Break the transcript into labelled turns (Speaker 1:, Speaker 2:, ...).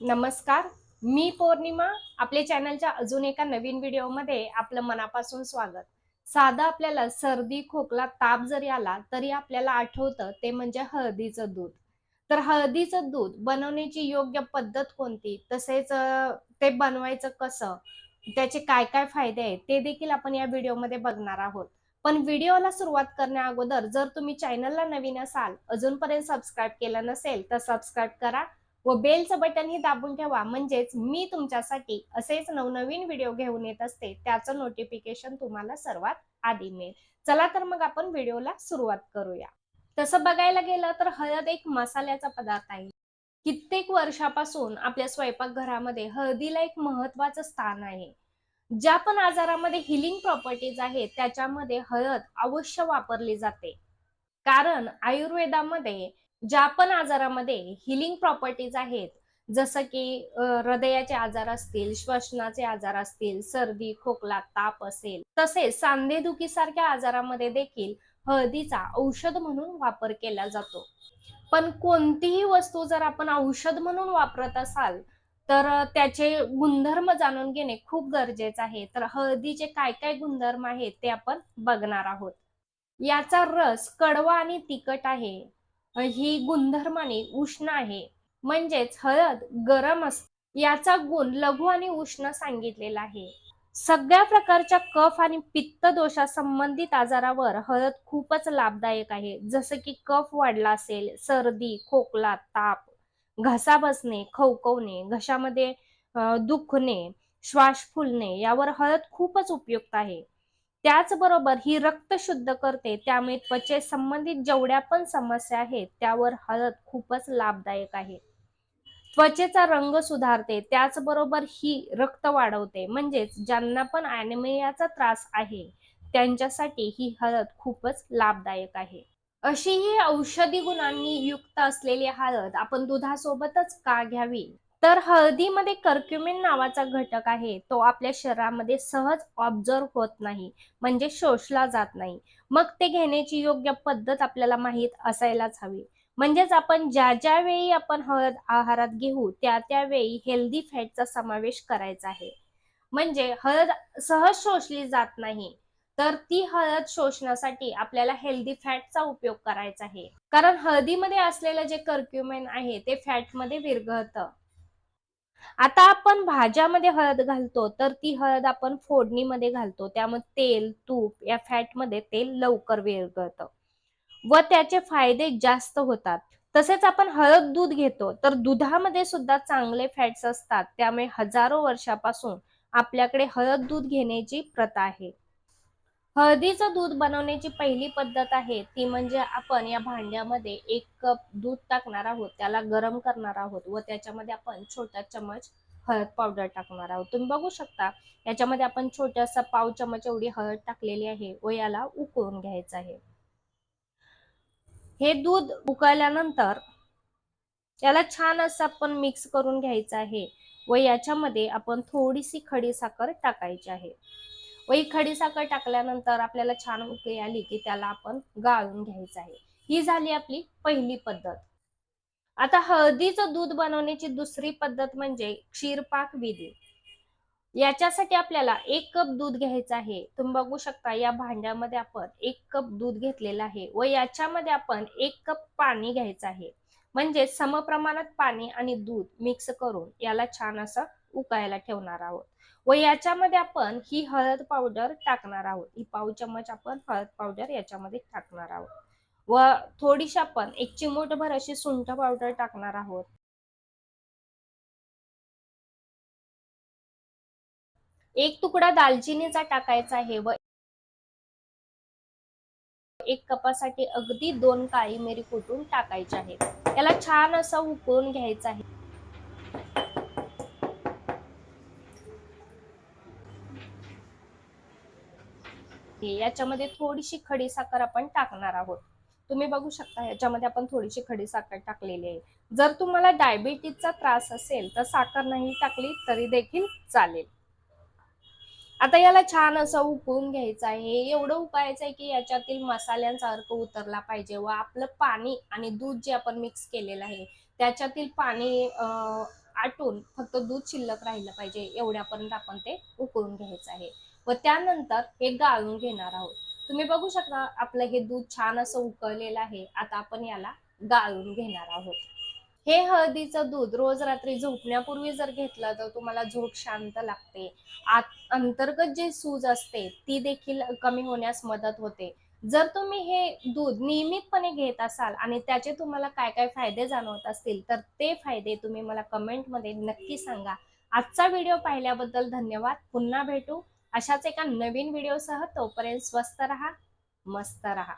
Speaker 1: नमस्कार मी पौर्णिमा आपल्या चॅनलच्या अजून एका नवीन व्हिडिओमध्ये आपलं मनापासून स्वागत. साधं आपल्याला सर्दी खोकला ताप जरी आला तरी आपल्याला आठवतं ते म्हणजे हळदीचं दूध. तर हळदीचं दूध बनवण्याची योग्य पद्धत कोणती? तसेच ते बनवायचं कसं? त्याचे काय काय फायदे आहेत? ते देखील आपण या व्हिडिओमध्ये बघणार आहोत. पण व्हिडिओला सुरुवात करण्या अगोदर जर तुम्ही चॅनलला नवीन असाल अजूनपर्यंत सबस्क्राईब केलं नसेल तर सबस्क्राईब करा. व बेलचं बटन ही दाबून ठेवा. म्हणजेच मी तुमच्यासाठी असेच नवनवीन व्हिडिओ घेऊन येत असते त्याचं नोटिफिकेशन तुम्हाला सर्वात आधी मिळेल. चला तर मग आपण व्हिडिओला सुरुवात करूया. तसं बघायला गेलं तर हळद एक मसाल्याचा पदार्थ आहे. कित्येक वर्षापासून आपल्या स्वयंपाकघरामध्ये हळदीला एक महत्वाचं स्थान आहे. ज्या पण आजारामध्ये हिलिंग प्रॉपर्टीज आहेत त्याच्यामध्ये हळद अवश्य वापरली जाते. कारण आयुर्वेदामध्ये ज्या पण आजारामध्ये हिलिंग प्रॉपर्टीज आहेत जसं की हृदयाचे आजार असतील श्वसनाचे आजार असतील सर्दी खोकला ताप असेल तसेच सांधेदुखी सारख्या आजारामध्ये देखील हळदीचा औषध म्हणून वापर केला जातो. पण कोणतीही वस्तू जर आपण औषध म्हणून वापरत असाल तर त्याचे गुणधर्म जाणून घेणे खूप गरजेचं आहे. तर हळदीचे काय काय गुणधर्म आहेत ते आपण बघणार आहोत. याचा रस कडवा आणि तिखट आहे. ही गुणधर्माने उष्ण आहे. म्हणजेच हळद गरम असते याचा गुण लघु आणि उष्ण सांगितलेला आहे. सगळ्या प्रकारच्या कफ आणि पित्त दोषा संबंधित आजारावर हळद खूपच लाभदायक आहे. जसं की कफ वाढला असेल सर्दी खोकला ताप घसा बसणे खवखवणे घशामध्ये दुखणे श्वास फुलणे यावर हळद खूपच उपयुक्त आहे. त्याचबरोबर ही रक्त शुद्ध करते त्यामुळे त्वचे संबंधित जेवढ्या पण समस्या आहेत त्यावर हळद खूपच लाभदायक आहे. त्वचेचा रंग सुधारते त्याचबरोबर ही रक्त वाढवते म्हणजेच ज्यांना पण अॅनिमियाचा त्रास आहे त्यांच्यासाठी ही हळद खूपच लाभदायक आहे. अशी ही औषधी गुणांनी युक्त असलेली हळद आपण दुधासोबतच का घ्यावी? तर हळदीमध्ये कर्क्युमिन नावाचा घटक आहे. तो आपल्या शरीरामध्ये सहज ऑब्झर्व होत नाही म्हणजे शोषला जात नाही. मग ते घेण्याची योग्य पद्धत आपल्याला माहीत असायलाच हवी. म्हणजेच आपण ज्या ज्या वेळी आपण हळद आहारात घेऊ त्या त्यावेळी हेल्दी फॅटचा समावेश करायचा आहे. म्हणजे हळद सहज शोषली जात नाही तर ती हळद शोषण्यासाठी आपल्याला हेल्दी फॅटचा उपयोग करायचा आहे. कारण हळदीमध्ये असलेलं जे कर्क्युमेन आहे ते फॅटमध्ये विरघळतं. आता आपण भाज्यामध्ये हळद घालतो तर ती हळद आपण फोडणीमध्ये घालतो. त्यामुळे तेल तूप या फॅटमध्ये तेल लवकर विरघळतं. व त्याचे फायदे जास्त होतात. तसेच आपण हळद दूध घेतो तर दुधामध्ये सुद्धा चांगले फॅट्स असतात. त्यामुळे हजारो वर्षापासून आपल्याकडे हळद दूध घेण्याची प्रथा आहे. हळदीचं दूध बनवण्याची पहिली पद्धत आहे ती म्हणजे आपण या भांड्यामध्ये एक कप दूध टाकणार आहोत त्याला गरम करणार आहोत व त्याच्यामध्ये आपण छोटा चमच हळद पावडर टाकणार आहोत. तुम्ही बघू शकता याच्यामध्ये आपण छोटासा पाव चमच एवढी हळद टाकलेली आहे व याला उकळून घ्यायचं आहे. हे दूध उकळल्यानंतर याला छान असं आपण मिक्स करून घ्यायचं आहे व याच्यामध्ये आपण थोडीशी खडी साखर टाकायची आहे. व ही खडी साखर टाकल्यानंतर आपल्याला छान उकळी आली की त्याला आपण गाळून घ्यायचं आहे. ही झाली आपली पहिली पद्धत. आता हळदीचं दूध बनवण्याची दुसरी पद्धत म्हणजे क्षीरपाक विधी. याच्यासाठी आपल्याला एक कप दूध घ्यायचं आहे. तुम्ही बघू शकता या भांड्यामध्ये आपण एक कप दूध घेतलेलं आहे व याच्यामध्ये आपण एक कप पाणी घ्यायचं आहे. म्हणजे समप्रमाणात पाणी आणि दूध मिक्स करून याला छान असं उकायला ठेवणार आहोत. व याच्यामध्ये आपण ही हळद पावडर टाकणार आहोत. ही पाव चमच आपण हळद पावडर याच्यामध्ये टाकणार आहोत. व थोडीशी आपण एक चिमूटभर अशी सुंठ पावडर टाकणार आहोत. एक तुकडा दालचिनीचा टाकायचा आहे व एक कपासाठी अगदी दोन काळी मिरी कुटून टाकायची आहे याला छान असं उकळून घ्यायचं आहे. याच्यामध्ये थोडीशी खडी साखर आपण टाकणार आहोत. तुम्ही बघू शकता याच्यामध्ये आपण थोडीशी खडी साखर टाकलेली आहे. जर तुम्हाला डायबिटीजचा त्रास असेल तर साखर नाही टाकली तरी देखील चालेल. आता याला छान असं उकळून घ्यायचं आहे. एवढं उकळायचं आहे की याच्यातील मसाल्यांचा अर्क उतरला पाहिजे व आपलं पाणी आणि दूध जे आपण मिक्स केलेलं आहे त्याच्यातील पाणी आटून फक्त दूध शिल्लक राहिलं पाहिजे. एवढ्यापर्यंत आपण ते उकळून घ्यायचं आहे. व त्यानंतर हे गाळून घेणार आहोत. तुम्ही बघू शकता आपलं हे दूध छान असं उकळलेलं आहे. आता आपण याला गाळून घेणार आहोत. हे हळदीचं दूध रोज रात्री झोपण्यापूर्वी जर घेतलं तर तुम्हाला झोप शांत लागते. आत अंतर्गत जी सूज असते ती देखील कमी होण्यास मदत होते. जर तुम्ही हे दूध नियमितपणे घेत असाल आणि त्याचे तुम्हाला काय काय फायदे जाणवत असतील तर ते फायदे तुम्ही मला कमेंटमध्ये नक्की सांगा. आजचा व्हिडिओ पाहिल्याबद्दल धन्यवाद. पुन्हा भेटू. अशाच एका नवीन व्हिडिओसह तोपर्यंत स्वस्त रहा मस्त रहा.